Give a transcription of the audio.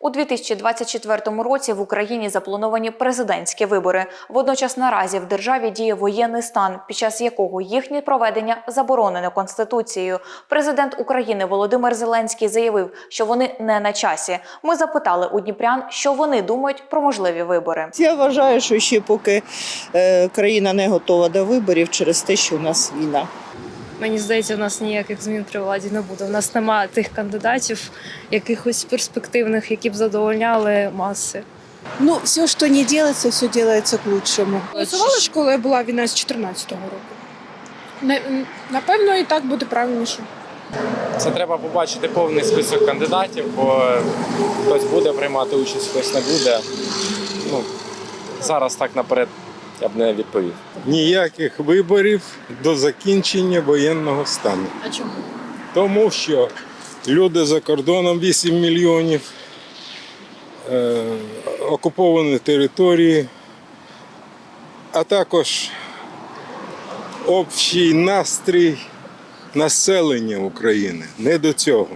У 2024 році в Україні заплановані президентські вибори. Водночас наразі в державі діє воєнний стан, під час якого їхнє проведення заборонено конституцією. Президент України Володимир Зеленський заявив, що вони не на часі. Ми запитали у дніпрян, що вони думають про можливі вибори. Я вважаю, що ще поки е, країна не готова до виборів через те, що у нас війна. Мені здається, у нас ніяких змін при владі не буде. У нас немає тих кандидатів, якихось перспективних, які б задовольняли маси. Ну, все, что не делается, все делается к лучшему. Голосувала ж, коли була війна з 14-го року. Напевно, і так буде правильніше. Це треба побачити повний список кандидатів, бо хтось буде приймати участь, хтось не буде. Ну, зараз так наперед я б не відповів. ніяких виборів до закінчення воєнного стану. А чому? Тому що люди за кордоном 8 мільйонів, е, окуповані території, а також общий настрій населення України не до цього.